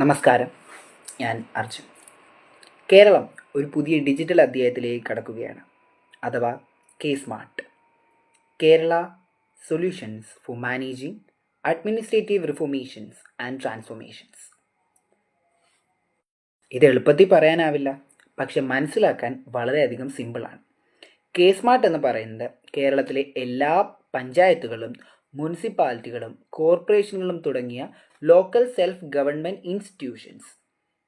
നമസ്കാരം. ഞാൻ അർജുൻ. കേരളം ഒരു പുതിയ ഡിജിറ്റൽ അധ്യായത്തിലേക്ക് കടക്കുകയാണ്. അഥവാ K smart. Kerala solutions for managing administrative reformations and transformations. ഇത് എളുപ്പത്തിൽ പറയാനാവില്ല പക്ഷെ മനസ്സിലാക്കാൻ വളരെയധികം സിമ്പിളാണ്. കെ സ്മാർട്ട് എന്ന് പറയുന്നത് കേരളത്തിലെ എല്ലാ പഞ്ചായത്തുകളും മുനിസിപ്പാലിറ്റികളും കോർപ്പറേഷനുകളും തുടങ്ങിയ ലോക്കൽ സെൽഫ് ഗവൺമെന്റ് ഇൻസ്റ്റിറ്റ്യൂഷൻസ്.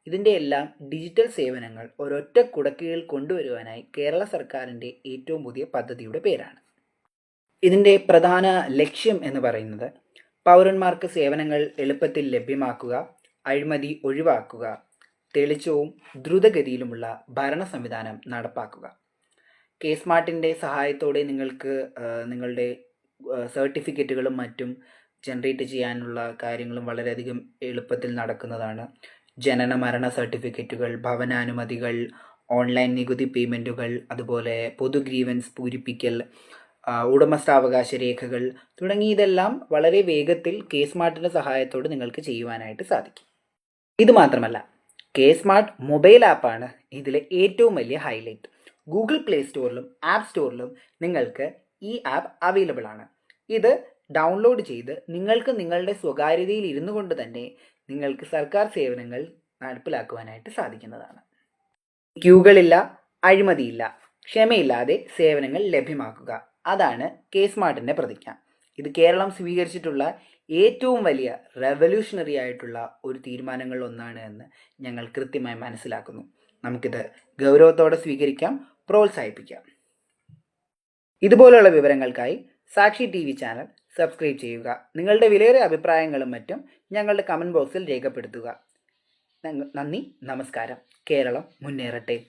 ഇതിന്റെ എല്ലാം ഡിജിറ്റൽ സേവനങ്ങൾ ഒരൊറ്റ കുടക്കീഴിൽ കൊണ്ടുവരുവാനായി കേരള സർക്കാരിന്റെ ഏറ്റവും പുതിയ പദ്ധതിയുടെ പേരാണ്. ഇതിന്റെ പ്രധാന ലക്ഷ്യം എന്ന് പറയുന്നത് പൗരന്മാർക്ക് സേവനങ്ങൾ എളുപ്പത്തിൽ ലഭ്യമാക്കുക അഴിമതി ഒഴിവാക്കുക തെളിച്ചവും ദ്രുതഗതിയിലുമുള്ള ഭരണ സംവിധാനം നടപ്പാക്കുക. കെ സ്മാർട്ടിന്റെ സഹായത്തോടെ നിങ്ങൾക്ക് നിങ്ങളുടെ സർട്ടിഫിക്കറ്റുകളും മറ്റും ജനറേറ്റ് ചെയ്യാനുള്ള കാര്യങ്ങളും വളരെയധികം എളുപ്പത്തിൽ നടക്കുന്നതാണ്. ജനന മരണ സർട്ടിഫിക്കറ്റുകൾ ഭവനാനുമതികൾ ഓൺലൈൻ നികുതി പേയ്മെന്റുകൾ അതുപോലെ പൊതു ഗ്രീവൻസ് പൂരിപ്പിക്കൽ ഉടമസ്ഥാവകാശ രേഖകൾ തുടങ്ങി ഇതെല്ലാം വളരെ വേഗത്തിൽ കെ സ്മാർട്ടിന്റെ സഹായത്തോടെ നിങ്ങൾക്ക് ചെയ്യുവാനായിട്ട് സാധിക്കും. ഇത് മാത്രമല്ല കെ സ്മാർട്ട് മൊബൈൽ ആപ്പാണ് ഇതിലെ ഏറ്റവും വലിയ ഹൈലൈറ്റ്. ഗൂഗിൾ പ്ലേ സ്റ്റോറിലും ആപ്പ് സ്റ്റോറിലും നിങ്ങൾക്ക് ഈ ആപ്പ് അവൈലബിൾ ആണ്. ഇത് ഡൗൺലോഡ് ചെയ്ത് നിങ്ങൾക്ക് നിങ്ങളുടെ സ്വകാര്യതയിൽ ഇരുന്നു കൊണ്ട് തന്നെ നിങ്ങൾക്ക് സർക്കാർ സേവനങ്ങൾ നടപ്പിലാക്കുവാനായിട്ട് സാധിക്കുന്നതാണ്. ക്യൂകളില്ല അഴിമതിയില്ല ക്ഷമയില്ലാതെ സേവനങ്ങൾ ലഭ്യമാക്കുക. അതാണ് കെ സ്മാർട്ടിന്റെ പ്രതിജ്ഞ. ഇത് കേരളം സ്വീകരിച്ചിട്ടുള്ള ഏറ്റവും വലിയ റെവല്യൂഷണറി ആയിട്ടുള്ള ഒരു തീരുമാനങ്ങളിൽ ഒന്നാണ് എന്ന് ഞങ്ങൾ കൃത്യമായി മനസ്സിലാക്കുന്നു. നമുക്കിത് ഗൗരവത്തോടെ സ്വീകരിക്കാം പ്രോത്സാഹിപ്പിക്കാം. ഇതുപോലുള്ള വിവരങ്ങൾക്കായി സാക്ഷി ടി വി ചാനൽ സബ്സ്ക്രൈബ് ചെയ്യുക. നിങ്ങളുടെ വിലയേറിയ അഭിപ്രായങ്ങളും മറ്റും ഞങ്ങളുടെ കമന്റ് ബോക്സിൽ രേഖപ്പെടുത്തുക. നന്ദി. നമസ്കാരം. കേരളം മുന്നേറട്ടെ.